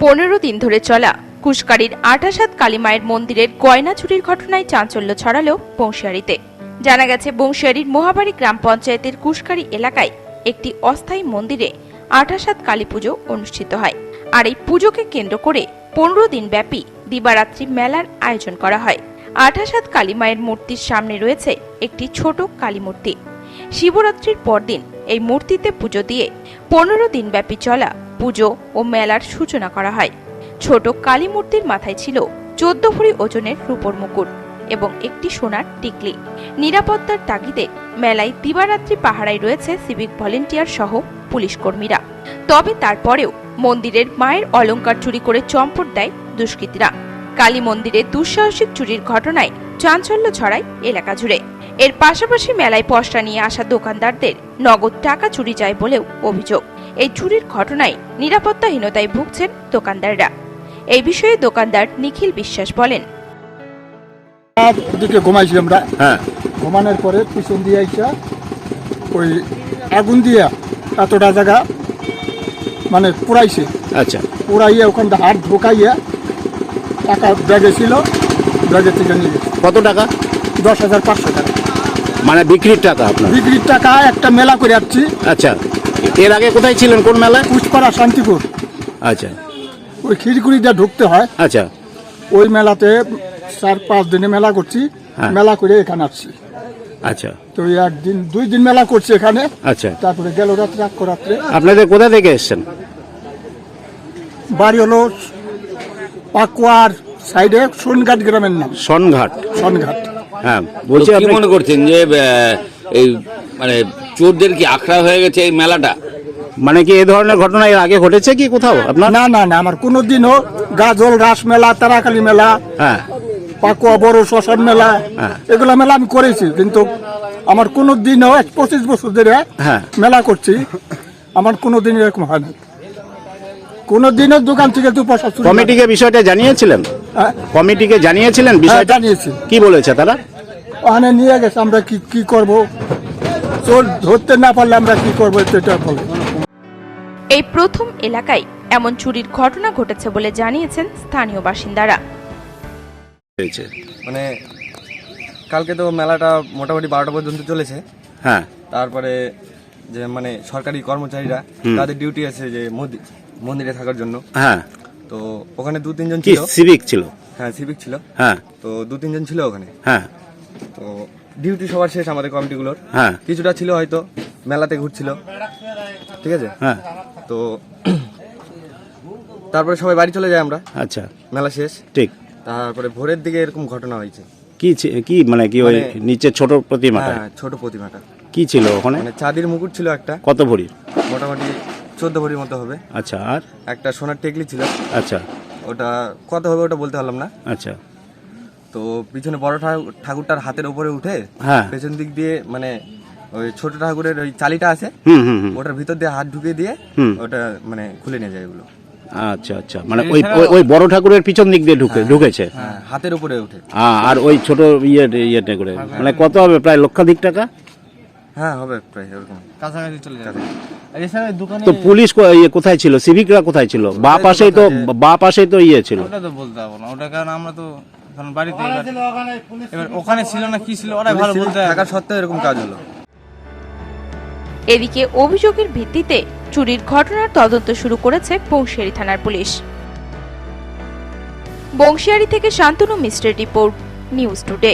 পনেরো দিন ধরে চলা কুশকারীর আঠাসাত কালীমায়ের মন্দিরের গয়না চুরির ঘটনায় চাঞ্চল্য ছড়ালো বংশিয়ারিতে। জানা গেছে, বংশিয়ারির মহাবাড়ি গ্রাম পঞ্চায়েতের কুশকারী এলাকায় একটি অস্থায়ী মন্দিরে আঠাসাত কালী পুজো অনুষ্ঠিত হয়। আর এই পুজোকে কেন্দ্র করে পনেরো দিন ব্যাপী দিবারাত্রি মেলার আয়োজন করা হয়। আঠাসাত কালী মায়ের মূর্তির সামনে রয়েছে একটি ছোট কালী মূর্তি শিবরাত্রির পরদিন এই মূর্তিতে পুজো দিয়ে পনেরো দিন ব্যাপী চলা পুজো ও মেলার সূচনা করা হয়। ছোট কালী মূর্তির মাথায় ছিল চোদ্দ ভরি ওজনের রূপোর মুকুট এবং একটি সোনার টিকলি। নিরাপত্তার তাগিদে মেলায় দিবারাত্রি পাহারায় রয়েছে সিভিক ভলেন্টিয়ার সহ পুলিশ কর্মীরা তবে তারপরেও মন্দিরের মায়ের অলংকার চুরি করে চম্পট দেয় দুষ্কৃতীরা। কালী মন্দিরে দুঃসাহসিক চুরির ঘটনায় চাঞ্চল্য ছড়ায় এলাকা জুড়ে। এর পাশাপাশি মেলায় পশরা নিয়ে আসা দোকানদারদের নগদ টাকা চুরি যায় বলেও অভিযোগ। এই চুরির ঘটনায় নিরাপত্তাহীনতায় ভুগছেন দোকানদাররা। এই বিষয়ে দোকানদার নিখিল বিশ্বাস বলেন দিকে ঘুমাইছি আমরা হ্যাঁ। ঘুমানোর পরে পিছন দিয়ে আইসা ওই আগুন দিয়া এতটা জায়গা মানে পুরাইছে আচ্ছা। পুরাইয়া ওখানটা হাত ঢোকাইয়া টাকা। ব্যাগে ছিল ব্যাগে থেকে নিয়ে গেছে। কত টাকা? দশ হাজার পাঁচশো টাকা। মানে বিক্রির টাকা আপনার? বিক্রির টাকা একটা মেলা করে আসছি আচ্ছা এর আগে কোথায় ছিলেন কোন মেলায়? পুষ্পাড়া শান্তিপুর। আচ্ছা। ওই খিড়কুড়ি দিয়ে ঢুকতে হয়। আচ্ছা। ওই মেলাতে চার পাঁচ দিনে মেলা করছি হ্যাঁ। মেলা করে এখানে আসছি। আচ্ছা। তো একদিন দুই দিন মেলা করছি এখানে। আচ্ছা। তারপরে গেল রাত্রে রাত্রে। আপনাদের কোথা থেকে এসছেন? বাড়ি হলো পাকুয়ার সাইডে সোনঘাট গ্রামের নাম। সনঘাট? সোনঘাট। হ্যাঁ তো বলছি কি আপনি মনে করছেন যে আহ, এই মানে চোরদের কি আখড়া হয়ে গেছে এই মেলাটা? মানে কি এ ধরনের ঘটনা এর আগে ঘটেছে কি কোথাও আপনার? না না না আমার কোনোদিনও গাজল রাস মেলা তারাকালী মেলা হ্যাঁ। পাকুয়া বড় শ্মশান মেলা হ্যাঁ। এগুলো মেলা আমি করেছি কিন্তু আমার কোনো দিনও এক পঁচিশ বছর ধরে হ্যাঁ। মেলা করছি আমার কোনো দিন এরকম হয় না। কোনো দিনের দোকান থেকে দু পয়সা চুরি হয় কমিটিকে বিষয়টা জানিয়েছিলেন? হ্যাঁ, কমিটিকে জানিয়েছিলেন হ্যাঁ, বিষয়টা? জানিয়েছি। কি বলেছে তারা? ওখানে নিয়ে গেছে আমরা কি কি করব? চোর ধরতে না পারলে আমরা কি করব সেটা বলে। এই প্রথম এলাকায় এমন চুরির ঘটনা ঘটেছে বলে জানিয়েছেন স্থানীয় বাসিন্দারা। হয়েছে মানে কালকে তো মেলাটা মোটামুটি বারোটা পর্যন্ত চলেছে। হ্যাঁ। তারপরে যে মানে সরকারি কর্মচারীরা তাদের ডিউটি আছে যে মন্দি- মন্দিরে থাকার জন্য। হ্যাঁ। তো ওখানে দু তিনজন কি? ছিল। সিভিক ছিল? হ্যাঁ সিভিক ছিল। হ্যাঁ। তো দু তিনজন ছিল ওখানে। হ্যাঁ। তো ডিউটি সবার শেষ আমাদের কমিটিগুলোর হ্যাঁ। কিছুটা ছিল হয়তো মেলাতে ঘুরছিল। ঠিক আছে? হ্যাঁ। তো তারপরে সবাই বাড়ি চলে যাই আমরা। আচ্ছা। মেলা শেষ। ঠিক। তারপরে ভোরের দিকে এরকম ঘটনা হয়েছে। কি ছি- কি মানে কি ওই মানে- নিচে ছোট প্রতিমাটা? হ্যাঁ ছোট প্রতিমাটা। কি ছিল ওখানে? মানে চাঁদির মুকুট ছিল একটা। কত ভরি? মোটামুটি চোদ্দ ভরির মতো হবে। আচ্ছা আর? একটা সোনার টেকলি ছিল। আচ্ছা। ওটা কত হবে ওটা বলতে পারলাম না। আচ্ছা। তো পিছনে বড় ঠাকুর- ঠাকুরটার হাতের উপরে উঠে হ্যাঁ। পেছন দিক দিয়ে মানে ওই ছোট ঠাকুরের ওই চালিটা আছে হুম হুম হুম। ওটার ভিতর দিয়ে হাত ঢুকিয়ে দিয়ে হুম। ওটা মানে খুলে নিয়ে যায় এগুলো। আচ্ছা আচ্ছা। মানে ওই ওই- বড় ঠাকুরের পিছন দিক দিয়ে ঢুকে ঢুকেছে? হ্যাঁ হাতের উপরে উঠে। আর ওই ছোট ইয়ে ইয়েটা করে। মানে কত হবে প্রায় লক্ষাধিক টাকা? হ্যাঁ হবে প্রায় এরকম কাছাকাছি চলে যাবে। এছাড়া দোকানে তো পুলিশ ইয়ে কোথায় ছিল? সিভিকরা কোথায় ছিল? বা পাশেই তো বা পাশেই তো ইয়ে ছিল। ওটা তো বলতে পারব না। ওটা কারণ আমরা তো এখন বাড়িতে এবার এবার ওখানে ছিল না কি ছিল ওরা ভালো বলতে থাকার সত্ত্বেও এরকম কাজ হলো। এদিকে অভিযোগের ভিত্তিতে চুরির ঘটনার তদন্ত শুরু করেছে বংশিয়ারি থানার পুলিশ। বংশিয়ারি থেকে শান্তনু মিস্টের রিপোর্ট নিউজ টুডে।